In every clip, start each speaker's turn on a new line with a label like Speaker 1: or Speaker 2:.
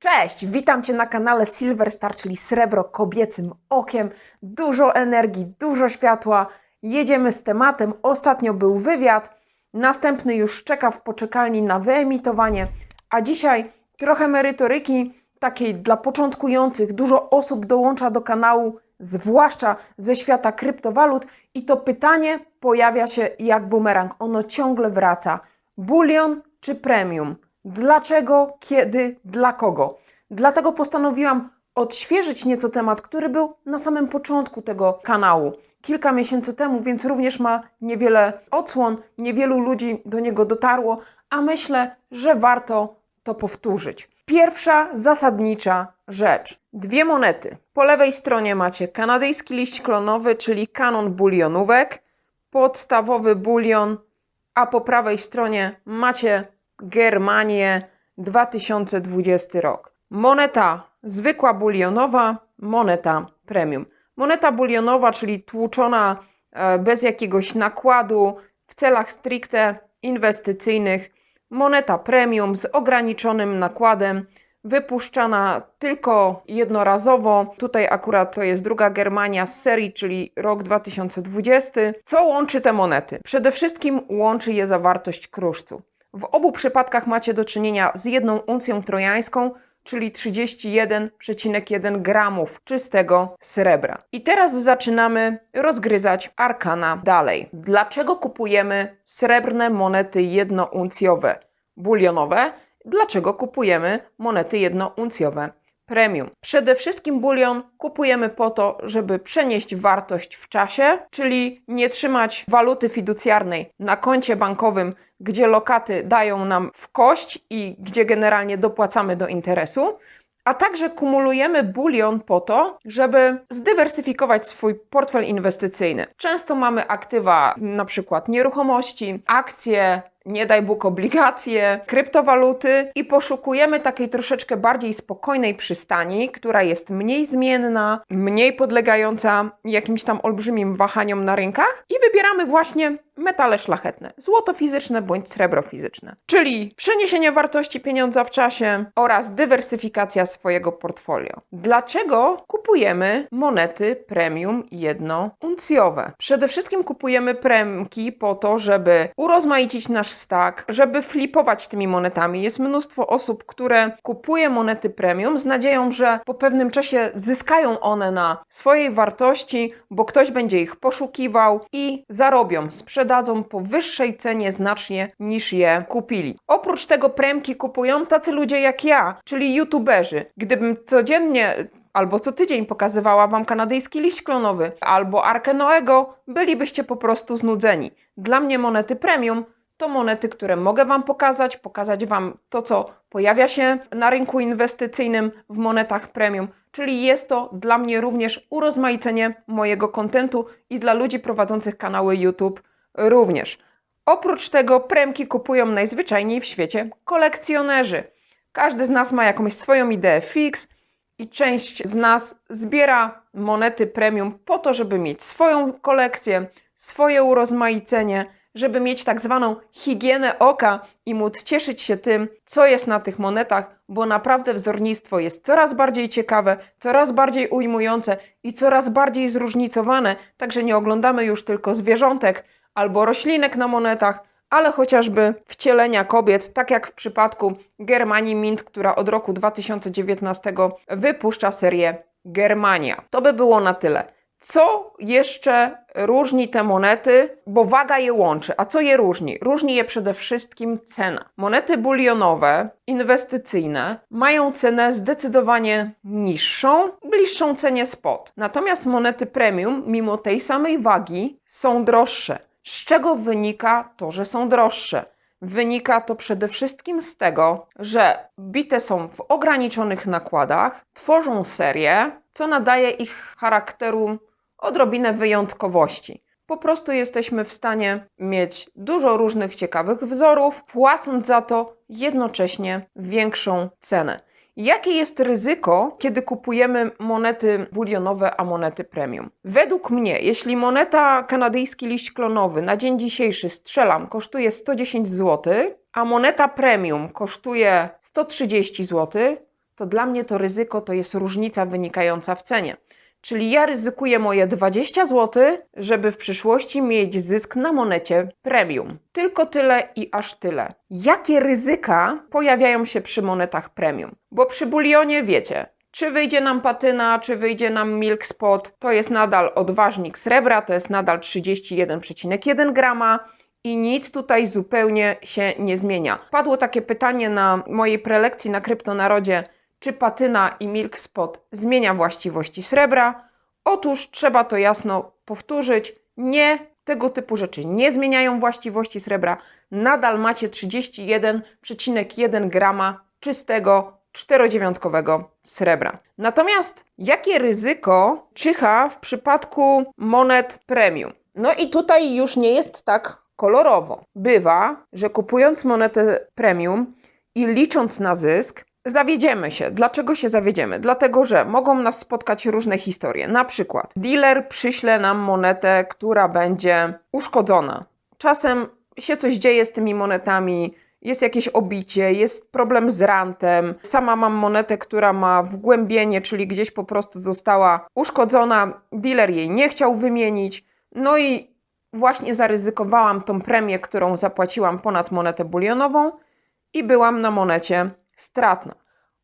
Speaker 1: Cześć, witam Cię na kanale Silver Star, czyli srebro kobiecym okiem. Dużo energii, dużo światła. Jedziemy z tematem. Ostatnio był wywiad, następny już czeka w poczekalni na wyemitowanie, a dzisiaj trochę merytoryki takiej dla początkujących. Dużo osób dołącza do kanału, zwłaszcza ze świata kryptowalut i to pytanie pojawia się jak bumerang. Ono ciągle wraca. Bulion czy premium? Dlaczego, kiedy, dla kogo? Dlatego postanowiłam odświeżyć nieco temat, który był na samym początku tego kanału. Kilka miesięcy temu, więc również ma niewiele odsłon, niewielu ludzi do niego dotarło, a myślę, że warto to powtórzyć. Pierwsza zasadnicza rzecz. Dwie monety. Po lewej stronie macie kanadyjski liść klonowy, czyli kanon bulionówek, podstawowy bulion, a po prawej stronie macie Germanię 2020 rok. Moneta zwykła bulionowa, moneta premium. Moneta bulionowa, czyli tłuczona e, bez jakiegoś nakładu w celach stricte inwestycyjnych. Moneta premium z ograniczonym nakładem, wypuszczana tylko jednorazowo. Tutaj akurat to jest druga Germania z serii, czyli rok 2020. Co łączy te monety? Przede wszystkim łączy je zawartość kruszcu. W obu przypadkach macie do czynienia z jedną uncją trojańską, czyli 31,1 gramów czystego srebra. I teraz zaczynamy rozgryzać arkana dalej. Dlaczego kupujemy srebrne monety jednouncjowe bulionowe? Dlaczego kupujemy monety jednouncjowe premium? Przede wszystkim bulion kupujemy po to, żeby przenieść wartość w czasie, czyli nie trzymać waluty fiducjarnej na koncie bankowym gdzie lokaty dają nam w kość i gdzie generalnie dopłacamy do interesu, a także kumulujemy bulion po to, żeby zdywersyfikować swój portfel inwestycyjny. Często mamy aktywa, na przykład nieruchomości, akcje, nie daj Bóg obligacje, kryptowaluty i poszukujemy takiej troszeczkę bardziej spokojnej przystani, która jest mniej zmienna, mniej podlegająca jakimś tam olbrzymim wahaniom na rynkach i wybieramy właśnie metale szlachetne, złoto fizyczne bądź srebro fizyczne. Czyli przeniesienie wartości pieniądza w czasie oraz dywersyfikacja swojego portfolio. Dlaczego kupujemy monety premium jednouncjowe? Przede wszystkim kupujemy premki po to, żeby urozmaicić nasz stack, żeby flipować tymi monetami. Jest mnóstwo osób, które kupuje monety premium z nadzieją, że po pewnym czasie zyskają one na swojej wartości, bo ktoś będzie ich poszukiwał i zarobią, sprzedadzą po wyższej cenie znacznie niż je kupili. Oprócz tego premki kupują tacy ludzie jak ja, czyli youtuberzy. Gdybym codziennie albo co tydzień pokazywała Wam kanadyjski liść klonowy, albo Arkę Noego, bylibyście po prostu znudzeni. Dla mnie monety premium to monety, które mogę Wam pokazać, pokazać Wam to, co pojawia się na rynku inwestycyjnym w monetach premium, czyli jest to dla mnie również urozmaicenie mojego kontentu i dla ludzi prowadzących kanały YouTube również. Oprócz tego premki kupują najzwyczajniej w świecie kolekcjonerzy. Każdy z nas ma jakąś swoją ideę fix i część z nas zbiera monety premium po to, żeby mieć swoją kolekcję, swoje urozmaicenie, żeby mieć tak zwaną higienę oka i móc cieszyć się tym, co jest na tych monetach, bo naprawdę wzornictwo jest coraz bardziej ciekawe, coraz bardziej ujmujące i coraz bardziej zróżnicowane, także nie oglądamy już tylko zwierzątek albo roślinek na monetach, ale chociażby wcielenia kobiet, tak jak w przypadku Germanii Mint, która od roku 2019 wypuszcza serię Germania. To by było na tyle. Co jeszcze różni te monety? Bo waga je łączy. A co je różni? Różni je przede wszystkim cena. Monety bulionowe, inwestycyjne, mają cenę zdecydowanie niższą, bliższą cenie spot. Natomiast monety premium, mimo tej samej wagi, są droższe. Z czego wynika to, że są droższe? Wynika to przede wszystkim z tego, że bite są w ograniczonych nakładach, tworzą serię, co nadaje ich charakteru odrobinę wyjątkowości. Po prostu jesteśmy w stanie mieć dużo różnych ciekawych wzorów, płacąc za to jednocześnie większą cenę. Jakie jest ryzyko, kiedy kupujemy monety bulionowe, a monety premium? Według mnie, jeśli moneta kanadyjski liść klonowy na dzień dzisiejszy strzelam kosztuje 110 zł, a moneta premium kosztuje 130 zł, to dla mnie to ryzyko to jest różnica wynikająca w cenie. Czyli ja ryzykuję moje 20 zł, żeby w przyszłości mieć zysk na monecie premium. Tylko tyle i aż tyle. Jakie ryzyka pojawiają się przy monetach premium? Bo przy bulionie wiecie, czy wyjdzie nam patyna, czy wyjdzie nam milk spot, to jest nadal odważnik srebra, to jest nadal 31,1 grama i nic tutaj zupełnie się nie zmienia. Padło takie pytanie na mojej prelekcji na Kryptonarodzie, czy patyna i milk spot zmienia właściwości srebra? Otóż trzeba to jasno powtórzyć. Nie, tego typu rzeczy nie zmieniają właściwości srebra. Nadal macie 31,1 grama czystego czterodziewiątkowego srebra. Natomiast jakie ryzyko czyha w przypadku monet premium? No i tutaj już nie jest tak kolorowo. Bywa, że kupując monetę premium i licząc na zysk, zawiedziemy się. Dlaczego się zawiedziemy? Dlatego, że mogą nas spotkać różne historie. Na przykład dealer przyśle nam monetę, która będzie uszkodzona. Czasem się coś dzieje z tymi monetami, jest jakieś obicie, jest problem z rantem. Sama mam monetę, która ma wgłębienie, czyli gdzieś po prostu została uszkodzona. Dealer jej nie chciał wymienić. No i właśnie zaryzykowałam tą premię, którą zapłaciłam ponad monetę bulionową i byłam na monecie stratna.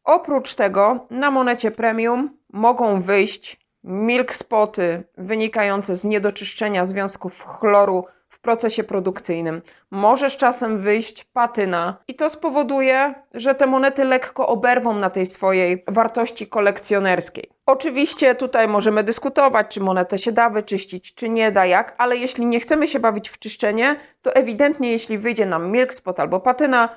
Speaker 1: Oprócz tego na monecie premium mogą wyjść milk spoty wynikające z niedoczyszczenia związków chloru w procesie produkcyjnym. Może z czasem wyjść patyna i to spowoduje, że te monety lekko oberwą na tej swojej wartości kolekcjonerskiej. Oczywiście tutaj możemy dyskutować, czy monetę się da wyczyścić, czy nie da jak, ale jeśli nie chcemy się bawić w czyszczenie, to ewidentnie jeśli wyjdzie nam milk spot albo patyna,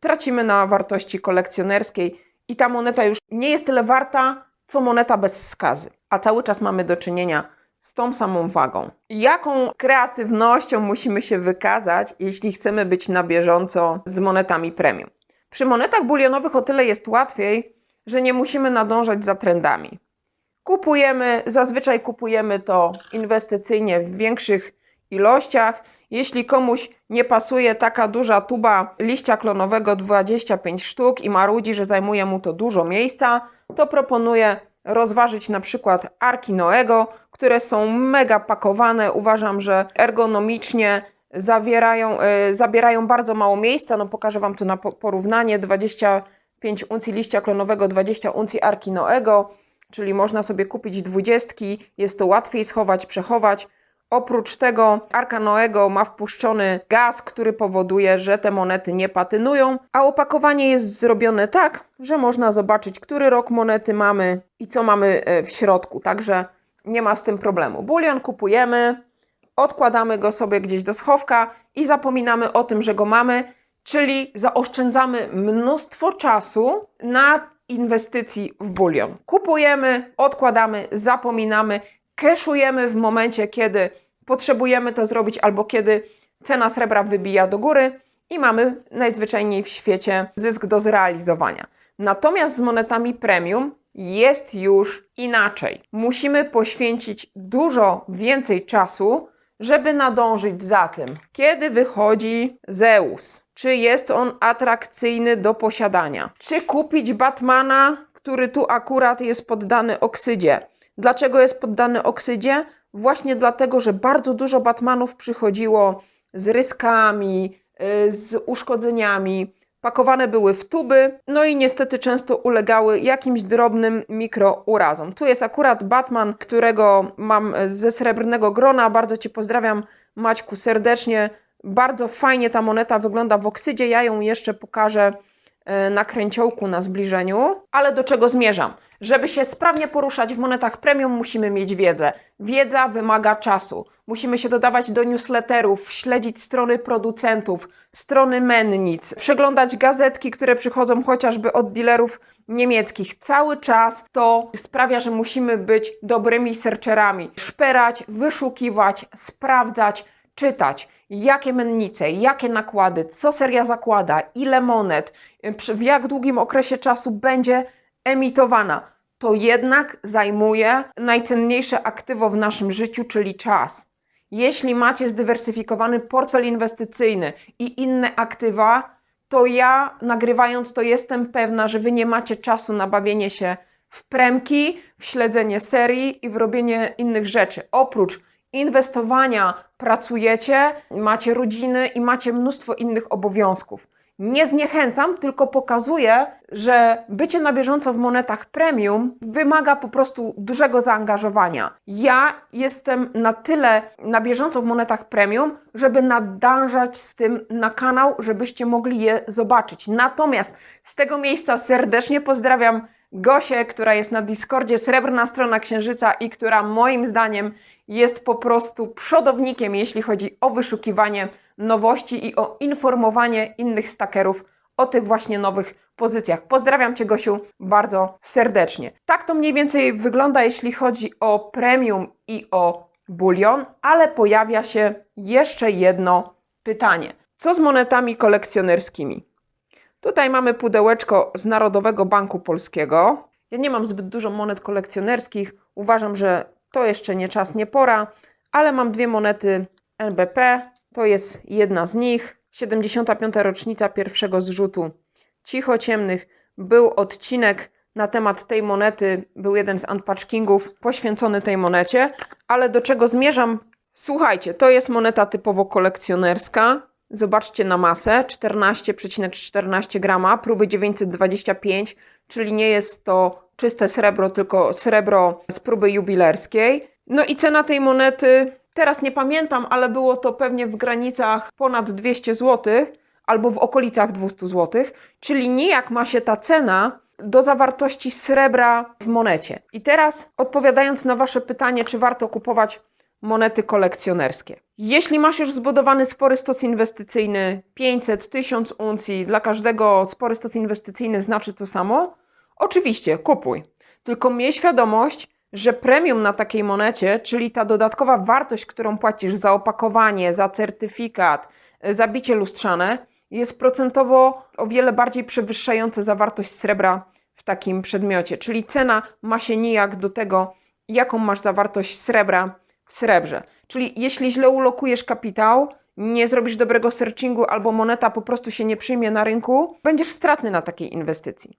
Speaker 1: tracimy na wartości kolekcjonerskiej i ta moneta już nie jest tyle warta, co moneta bez skazy. A cały czas mamy do czynienia z tą samą wagą. Jaką kreatywnością musimy się wykazać, jeśli chcemy być na bieżąco z monetami premium? Przy monetach bulionowych o tyle jest łatwiej, że nie musimy nadążać za trendami. Kupujemy, zazwyczaj kupujemy to inwestycyjnie w większych ilościach. Jeśli komuś nie pasuje taka duża tuba liścia klonowego 25 sztuk i marudzi, że zajmuje mu to dużo miejsca, to proponuję rozważyć na przykład Arki Noego, które są mega pakowane. Uważam, że ergonomicznie zawierają, y, zabierają bardzo mało miejsca. No pokażę Wam tu na porównanie. 25 uncji liścia klonowego, 20 uncji Arki Noego, czyli można sobie kupić dwudziestki. Jest to łatwiej schować, przechować. Oprócz tego Arka Noego ma wpuszczony gaz, który powoduje, że te monety nie patynują, a opakowanie jest zrobione tak, że można zobaczyć, który rok monety mamy i co mamy e, w środku. Także nie ma z tym problemu. Bulion kupujemy, odkładamy go sobie gdzieś do schowka i zapominamy o tym, że go mamy, czyli zaoszczędzamy mnóstwo czasu na inwestycji w bulion. Kupujemy, odkładamy, zapominamy, keszujemy w momencie, kiedy potrzebujemy to zrobić albo kiedy cena srebra wybija do góry i mamy najzwyczajniej w świecie zysk do zrealizowania. Natomiast z monetami premium jest już inaczej. Musimy poświęcić dużo więcej czasu, żeby nadążyć za tym, kiedy wychodzi Zeus. Czy jest on atrakcyjny do posiadania? Czy kupić Batmana, który tu akurat jest poddany oksydzie? Dlaczego jest poddany oksydzie? Właśnie dlatego, że bardzo dużo Batmanów przychodziło z ryskami, y, z uszkodzeniami, pakowane były w tuby, no i niestety często ulegały jakimś drobnym mikrourazom. Tu jest akurat Batman, którego mam ze srebrnego grona. Bardzo Cię pozdrawiam, Maćku, serdecznie. Bardzo fajnie ta moneta wygląda w oksydzie. Ja ją jeszcze pokażę y, na kręciołku na zbliżeniu. Ale do czego zmierzam? Żeby się sprawnie poruszać w monetach premium, musimy mieć wiedzę. Wiedza wymaga czasu. Musimy się dodawać do newsletterów, śledzić strony producentów, strony mennic, przeglądać gazetki, które przychodzą chociażby od dealerów niemieckich. Cały czas to sprawia, że musimy być dobrymi searcherami. Szperać, wyszukiwać, sprawdzać, czytać jakie mennice, jakie nakłady, co seria zakłada, ile monet, w jak długim okresie czasu będzie emitowana, to jednak zajmuje najcenniejsze aktywo w naszym życiu, czyli czas. Jeśli macie zdywersyfikowany portfel inwestycyjny i inne aktywa, to ja nagrywając to jestem pewna, że wy nie macie czasu na bawienie się w premki, w śledzenie serii i w robienie innych rzeczy. Oprócz inwestowania pracujecie, macie rodziny i macie mnóstwo innych obowiązków. Nie zniechęcam, tylko pokazuję, że bycie na bieżąco w monetach premium wymaga po prostu dużego zaangażowania. Ja jestem na tyle na bieżąco w monetach premium, żeby nadążać z tym na kanał, żebyście mogli je zobaczyć. Natomiast z tego miejsca serdecznie pozdrawiam Gosię, która jest na Discordzie Srebrna Strona Księżyca i która moim zdaniem jest po prostu przodownikiem, jeśli chodzi o wyszukiwanie nowości i o informowanie innych stakerów o tych właśnie nowych pozycjach. Pozdrawiam Cię, Gosiu, bardzo serdecznie. Tak to mniej więcej wygląda, jeśli chodzi o premium i o bulion, ale pojawia się jeszcze jedno pytanie. Co z monetami kolekcjonerskimi? Tutaj mamy pudełeczko z Narodowego Banku Polskiego. Ja nie mam zbyt dużo monet kolekcjonerskich. Uważam, że to jeszcze nie czas, nie pora, ale mam dwie monety NBP. To jest jedna z nich. 75. rocznica pierwszego zrzutu cicho ciemnych. Był odcinek na temat tej monety, był jeden z unpatchkingów poświęcony tej monecie. Ale do czego zmierzam? Słuchajcie, to jest moneta typowo kolekcjonerska. Zobaczcie na masę 14,14 grama, próby 925, czyli nie jest to czyste srebro, tylko srebro z próby jubilerskiej. No i cena tej monety, teraz nie pamiętam, ale było to pewnie w granicach ponad 200 zł albo w okolicach 200 zł, czyli nijak ma się ta cena do zawartości srebra w monecie. I teraz odpowiadając na Wasze pytanie, czy warto kupować monety kolekcjonerskie. Jeśli masz już zbudowany spory stos inwestycyjny 500, 1000 uncji, dla każdego spory stos inwestycyjny znaczy to samo, oczywiście kupuj. Tylko miej świadomość, że premium na takiej monecie, czyli ta dodatkowa wartość, którą płacisz za opakowanie, za certyfikat, za bicie lustrzane, jest procentowo o wiele bardziej przewyższające zawartość srebra w takim przedmiocie. Czyli cena ma się nijak do tego, jaką masz zawartość srebra w srebrze. Czyli jeśli źle ulokujesz kapitał, nie zrobisz dobrego searchingu albo moneta po prostu się nie przyjmie na rynku, będziesz stratny na takiej inwestycji.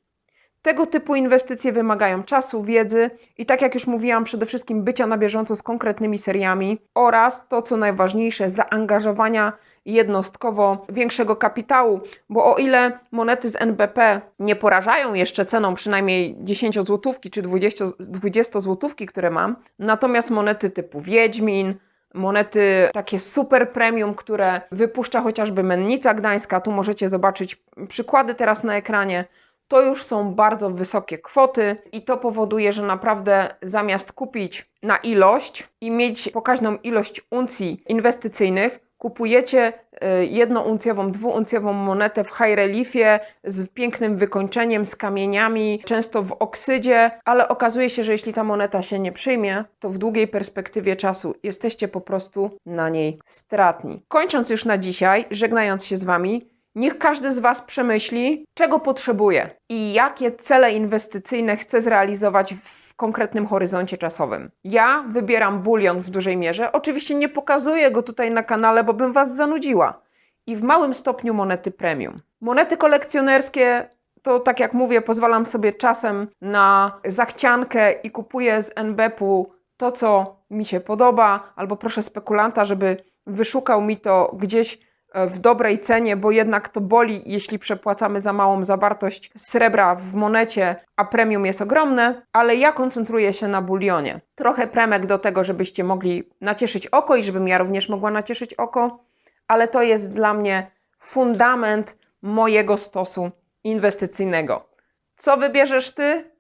Speaker 1: Tego typu inwestycje wymagają czasu, wiedzy i tak jak już mówiłam, przede wszystkim bycia na bieżąco z konkretnymi seriami oraz to, co najważniejsze, zaangażowania jednostkowo większego kapitału, bo o ile monety z NBP nie porażają jeszcze ceną przynajmniej 10 złotówki czy 20, 20 złotówki, które mam, natomiast monety typu Wiedźmin, monety takie super premium, które wypuszcza chociażby Mennica Gdańska, tu możecie zobaczyć przykłady teraz na ekranie, to już są bardzo wysokie kwoty i to powoduje, że naprawdę zamiast kupić na ilość i mieć pokaźną ilość uncji inwestycyjnych, kupujecie y, jednouncjową, dwuuncjową monetę w high reliefie z pięknym wykończeniem, z kamieniami, często w oksydzie, ale okazuje się, że jeśli ta moneta się nie przyjmie, to w długiej perspektywie czasu jesteście po prostu na niej stratni. Kończąc już na dzisiaj, żegnając się z Wami, Niech każdy z Was przemyśli, czego potrzebuje i jakie cele inwestycyjne chce zrealizować w konkretnym horyzoncie czasowym. Ja wybieram bulion w dużej mierze. Oczywiście nie pokazuję go tutaj na kanale, bo bym Was zanudziła. I w małym stopniu monety premium. Monety kolekcjonerskie to tak jak mówię, pozwalam sobie czasem na zachciankę i kupuję z NBP-u to, co mi się podoba, albo proszę spekulanta, żeby wyszukał mi to gdzieś w dobrej cenie, bo jednak to boli, jeśli przepłacamy za małą zawartość srebra w monecie, a premium jest ogromne, ale ja koncentruję się na bulionie. Trochę premek do tego, żebyście mogli nacieszyć oko i żebym ja również mogła nacieszyć oko, ale to jest dla mnie fundament mojego stosu inwestycyjnego. Co wybierzesz ty?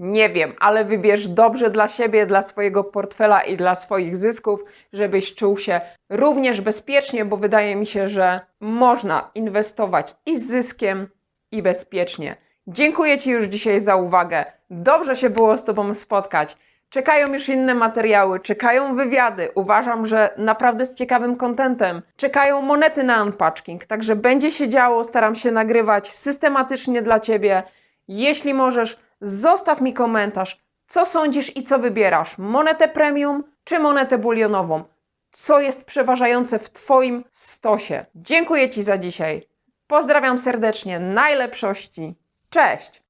Speaker 1: Nie wiem, ale wybierz dobrze dla siebie, dla swojego portfela i dla swoich zysków, żebyś czuł się również bezpiecznie, bo wydaje mi się, że można inwestować i z zyskiem, i bezpiecznie. Dziękuję Ci już dzisiaj za uwagę. Dobrze się było z Tobą spotkać. Czekają już inne materiały, czekają wywiady. Uważam, że naprawdę z ciekawym kontentem. Czekają monety na unpatching, także będzie się działo. Staram się nagrywać systematycznie dla Ciebie. Jeśli możesz, Zostaw mi komentarz, co sądzisz i co wybierasz: monetę premium czy monetę bulionową? Co jest przeważające w Twoim stosie? Dziękuję Ci za dzisiaj. Pozdrawiam serdecznie, najlepszości. Cześć!